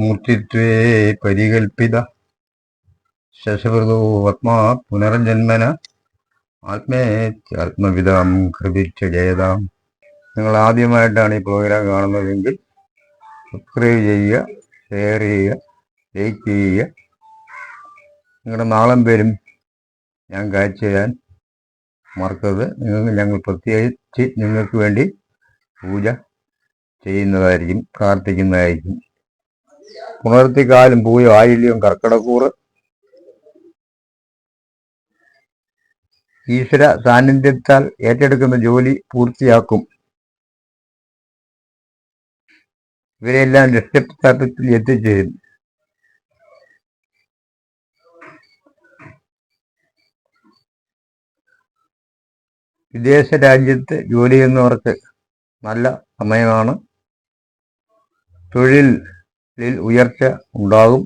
മൂർത്തിത്വേ പരികൽപ്പിത. ശശവൃതോ ആത്മാ പുനർജന്മന. ആത്മേത്യാത്മവിതാം കൃപിച്ച ജയതാം. നിങ്ങൾ ആദ്യമായിട്ടാണ് ഈ പ്രോഗ്രാം കാണുന്നതെങ്കിൽ സബ്സ്ക്രൈബ് ചെയ്യുക ഷെയർ ചെയ്യുക ലൈക്ക് ചെയ്യുക. നിങ്ങളുടെ നാളം പേരും ഞാൻ കാഴ്ച ചെയ്യാൻ മറക്കരുത്. നിങ്ങൾക്ക് ഞങ്ങൾ പ്രത്യേകിച്ച് നിങ്ങൾക്ക് വേണ്ടി പൂജ ചെയ്യുന്നതായിരിക്കും പ്രാർത്ഥിക്കുന്നതായിരിക്കും. പുണർത്തിക്കാലും പൂയോ ആയില്യവും കർക്കിടക്കൂറ് ഈശ്വര സാന്നിധ്യത്താൽ ഏറ്റെടുക്കുന്ന ജോലി പൂർത്തിയാക്കും. ഇവരെല്ലാം ലക്ഷ്യസ്ഥാനത്തിൽ എത്തിച്ചേരും. വിദേശ രാജ്യത്ത് ജോലി ചെയ്യുന്നവർക്ക് നല്ല സമയമാണ്. തൊഴിലിൽ ഉയർച്ച ഉണ്ടാകും.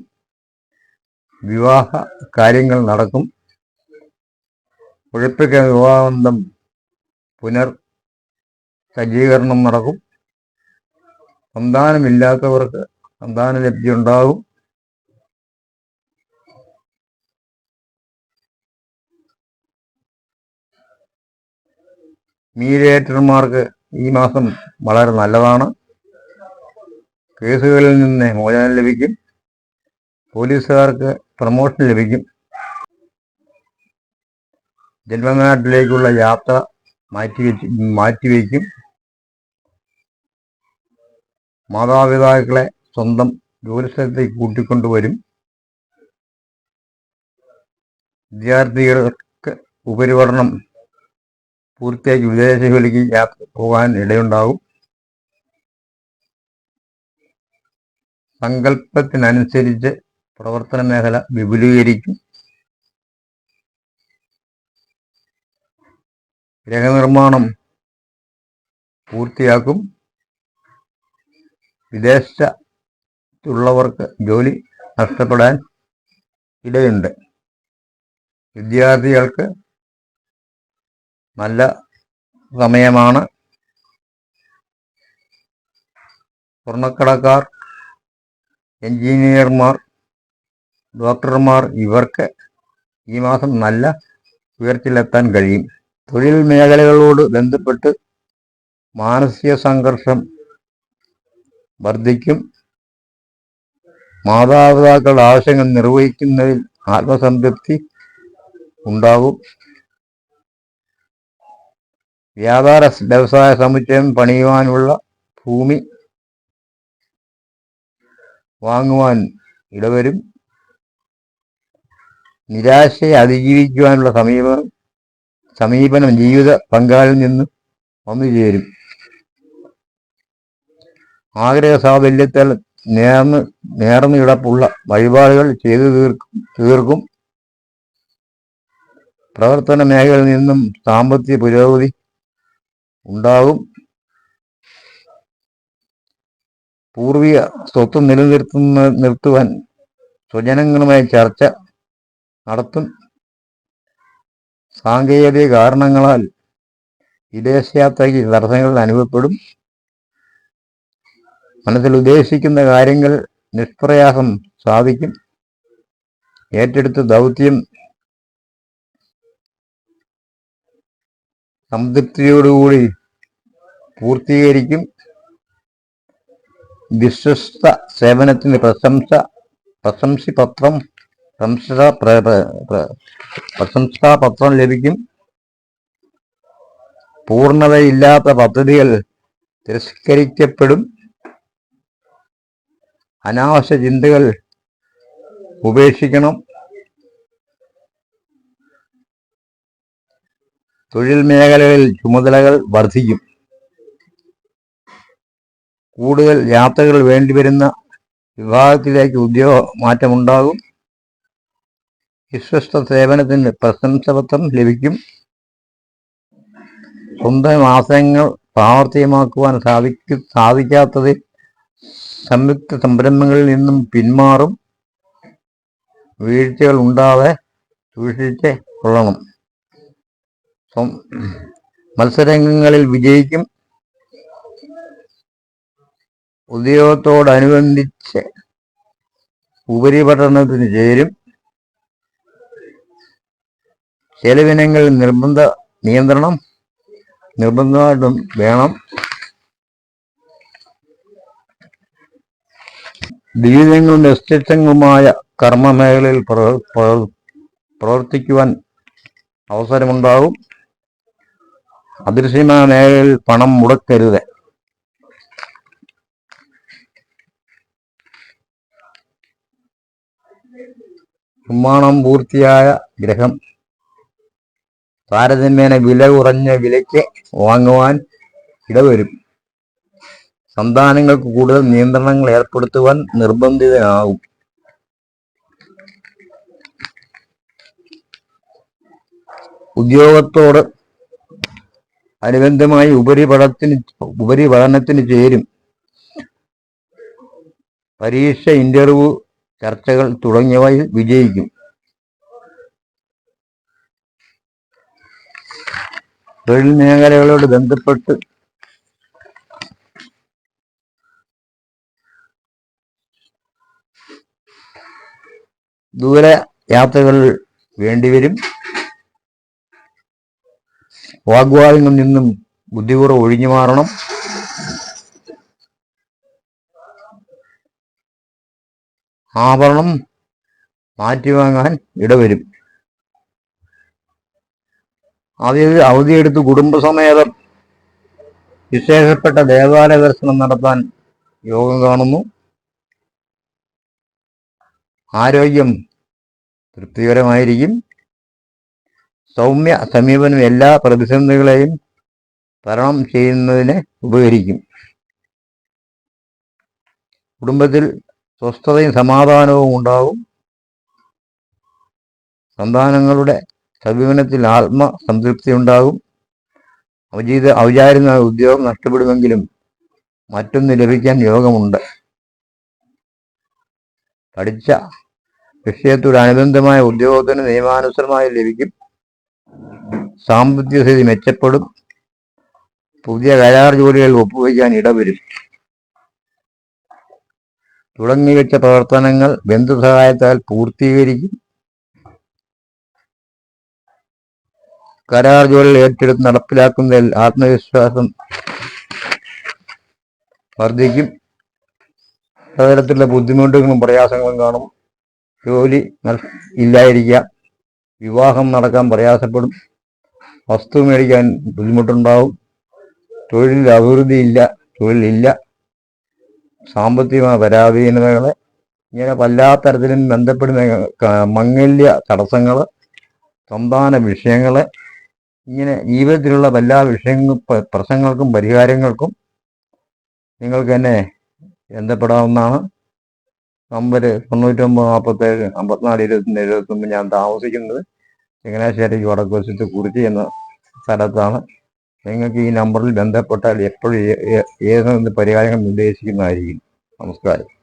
വിവാഹ കാര്യങ്ങൾ നടക്കും. ഉഴപ്പിക്ക വിവാഹബന്ധം പുനർ സജ്ജീകരണം നടക്കും. സന്താനമില്ലാത്തവർക്ക് സന്താന ലബ്ധി ഉണ്ടാകും. മീഡിയേറ്റർമാർക്ക് ഈ മാസം വളരെ നല്ലതാണ്. കേസുകളിൽ നിന്ന് മോചനം ലഭിക്കും. പോലീസുകാർക്ക് പ്രമോഷൻ ലഭിക്കും. ജന്മനാട്ടിലേക്കുള്ള യാത്ര മാറ്റിവെച്ച് മാറ്റിവെക്കും മാതാപിതാക്കളെ സ്വന്തം ജോലിസ്ഥലത്തേക്ക് കൂട്ടിക്കൊണ്ടുവരും. വിദ്യാർത്ഥികൾക്ക് ഉപരിപഠനം പൂർത്തിയാക്കി വിദേശ ജോലിക്ക് യാത്ര പോകാൻ ഇടയുണ്ടാകും. സങ്കല്പത്തിനനുസരിച്ച് പ്രവർത്തന മേഖല വിപുലീകരിക്കും. ഗ്രഹനിർമ്മാണം പൂർത്തിയാക്കും. വിദേശത്തുള്ളവർക്ക് ജോലി നഷ്ടപ്പെടാൻ ഇടയുണ്ട്. വിദ്യാർത്ഥികൾക്ക് നല്ല സമയമാണ്. സ്വർണക്കടക്കാർ എഞ്ചിനീയർമാർ ഡോക്ടർമാർ ഇവർക്ക് ഈ മാസം നല്ല ഉയർച്ചയിലെത്താൻ കഴിയും. തൊഴിൽ മേഖലകളോട് ബന്ധപ്പെട്ട് മാനസിക സംഘർഷം വർദ്ധിക്കും. മാതാപിതാക്കളുടെ ആവശ്യങ്ങൾ നിർവഹിക്കുന്നതിൽ ആത്മസംതൃപ്തി ഉണ്ടാകും. വ്യാപാര വ്യവസായ സമുച്ചയം പണിയുവാനുള്ള ഭൂമി വാങ്ങുവാൻ ഇടവരും. നിരാശയെ അതിജീവിക്കുവാനുള്ള സമീപനം സമീപനം ജീവിത പങ്കാളിൽ നിന്നും വന്നു ചേരും. ആഗ്രഹ സാഫല്യത്താൽ നേർന്ന് നേർന്ന് കിടപ്പുള്ള വഴിപാടുകൾ ചെയ്തു തീർക്കും തീർക്കും. പ്രവർത്തന മേഖലയിൽ നിന്നും സാമ്പത്തിക പുരോഗതി ഉണ്ടാകും. പൂർവിക സ്വത്ത് നിലനിർത്തുന്ന നിർത്തുവാൻ സ്വജനങ്ങളുമായി ചർച്ച നടത്തും. സാങ്കേതിക കാരണങ്ങളാൽ വിദേശയാത്രയ്ക്ക് തടസ്സങ്ങൾ അനുഭവപ്പെടും. മനസ്സിൽ ഉദ്ദേശിക്കുന്ന കാര്യങ്ങൾ നിഷ്പ്രയാസം സാധിക്കും. ഏറ്റെടുത്ത ദൗത്യം സംതൃപ്തിയോടുകൂടി പൂർത്തീകരിക്കും. വിശ്വസ്ത സേവനത്തിന് പ്രശംസ പ്രശംസ പ്രശംസാ പ്ര- പ്ര- പ്രശംസാപത്രം ലഭിക്കും. പൂർണതയില്ലാത്ത പദ്ധതികൾ തിരസ്കരിക്കപ്പെടും. അനാവശ്യ ചിന്തകൾ ഉപേക്ഷിക്കണം. തൊഴിൽ മേഖലകളിൽ ചുമതലകൾ വർദ്ധിക്കും. കൂടുതൽ യാത്രകൾ വേണ്ടിവരുന്ന വിഭാഗത്തിലേക്ക് ഉദ്യോഗ മാറ്റമുണ്ടാകും. വിശ്വസ്ത സേവനത്തിന് പ്രശംസപത്രം ലഭിക്കും. സ്വന്തം ആശയങ്ങൾ പ്രാവർത്തികമാക്കുവാൻ സാധിക്കും സാധിക്കാത്തതിൽ സംയുക്ത സംരംഭങ്ങളിൽ നിന്നും പിന്മാറും. വീഴ്ചകൾ ഉണ്ടാതെ സൂക്ഷിച്ച് കൊള്ളണം. മത്സരങ്ങളിൽ വിജയിക്കും. ഉദ്യോഗത്തോടനുബന്ധിച്ച് ഉപരിപഠനത്തിന് ചേരും. ചെലവിനങ്ങൾ നിർബന്ധ നിയന്ത്രണം നിർബന്ധമായിട്ടും വേണം. ജീവിതങ്ങളും നിശ്ചിത്തങ്ങളുമായ കർമ്മമേഖലയിൽ മേഖലയിൽ പ്രവർ- പ്രവർത്തിക്കുവാൻ അവസരമുണ്ടാകും. അദൃശ്യമായ മേഖലയിൽ പണം മുടക്കരുത്. നിർമ്മാണം പൂർത്തിയായ ഗ്രഹം. താരതമ്യേന വില കുറഞ്ഞ വിലയ്ക്ക് വാങ്ങുവാൻ ഇടവരും. സന്താനങ്ങൾക്ക് കൂടുതൽ നിയന്ത്രണങ്ങൾ ഏർപ്പെടുത്തുവാൻ നിർബന്ധിതനാകും ഉദ്യോഗത്തോട് അനുബന്ധമായി ഉപരിപഠനത്തിന് ഉപരിപഠനത്തിന് ചേരും. പരീക്ഷ ഇന്റർവ്യൂ ചർച്ചകൾ തുടങ്ങിയവയിൽ വിജയിക്കും. തൊഴിൽ മേഖലകളോട് ബന്ധപ്പെട്ട് ദൂര യാത്രകൾ വേണ്ടിവരും. വാഗ്വാദങ്ങളിൽ നിന്നും ബുദ്ധിപൂർവം ഒഴിഞ്ഞു മാറണം. ആഭരണം മാറ്റിവാങ്ങാൻ ഇടവരും. അതിൽ അവധിയെടുത്ത് കുടുംബസമേതം വിശേഷപ്പെട്ട ദേവാലയ ദർശനം നടത്താൻ യോഗം കാണുന്നു. ആരോഗ്യം തൃപ്തികരമായിരിക്കും. സൗമ്യ സമീപനം എല്ലാ പ്രതിസന്ധികളെയും തരണം ചെയ്യുന്നതിന് ഉപകരിക്കും. കുടുംബത്തിൽ സ്വസ്ഥതയും സമാധാനവും ഉണ്ടാകും സന്താനങ്ങളുടെ സമീപനത്തിൽ ആത്മസംതൃപ്തി ഉണ്ടാകും. അവജീത അവചാരുന്ന ഉദ്യോഗം നഷ്ടപ്പെടുമെങ്കിലും മറ്റൊന്ന് ലഭിക്കാൻ യോഗമുണ്ട്. പഠിച്ച വിഷയത്തോടനുബന്ധമായ ഉദ്യോഗത്തിന് നിയമാനുസൃതമായി ലഭിക്കും. സാമ്പത്തിക സ്ഥിതി മെച്ചപ്പെടും. പുതിയ കരാർ ജോലികൾ ഒപ്പുവയ്ക്കാൻ ഇടവരും. തുടങ്ങിവെച്ച പ്രവർത്തനങ്ങൾ ബന്ധുസഹായത്താൽ പൂർത്തീകരിക്കും. കരാർ ജോലികൾ ഏറ്റെടുത്ത് നടപ്പിലാക്കുന്നതിൽ ആത്മവിശ്വാസം വർദ്ധിക്കും. പലതരത്തിലുള്ള ബുദ്ധിമുട്ടുകളും പ്രയാസങ്ങളും കാണും. ജോലി ഇല്ലായിരിക്കാം വിവാഹം നടക്കാൻ പ്രയാസപ്പെടും വസ്തു മേടിക്കാൻ ബുദ്ധിമുട്ടുണ്ടാവും തൊഴിലിൽ അഭിവൃദ്ധിയില്ല തൊഴിലില്ല. സാമ്പത്തികമായ പരാധീനതകളെ ഇങ്ങനെ പല തരത്തിലും ബന്ധപ്പെടുന്ന മംഗല്യ തടസ്സങ്ങൾ സന്താന വിഷയങ്ങൾ ഇങ്ങനെ ജീവിതത്തിലുള്ള എല്ലാ വിഷയങ്ങളും പ- പ്രശ്നങ്ങൾക്കും പരിഹാരങ്ങൾക്കും നിങ്ങൾക്ക് തന്നെ ബന്ധപ്പെടാവുന്നതാണ്. നമ്പർ തൊണ്ണൂറ്റൊമ്പത് നാൽപ്പത്തേഴ് അമ്പത്തിനാല് ഇരുപത്തിന്റെ എഴുപത്തൊമ്പത് ഞാൻ താമസിക്കുന്നത് ചങ്ങനാശ്ശേരി വടക്കുവശത്ത് കുറിച്ചി എന്ന സ്ഥലത്താണ്. നിങ്ങൾക്ക് ഈ നമ്പറിൽ ബന്ധപ്പെട്ടാൽ എപ്പോഴും ഏതെന്ന് പരിഹാരങ്ങൾ നിർദ്ദേശിക്കുന്നതായിരിക്കും. നമസ്കാരം.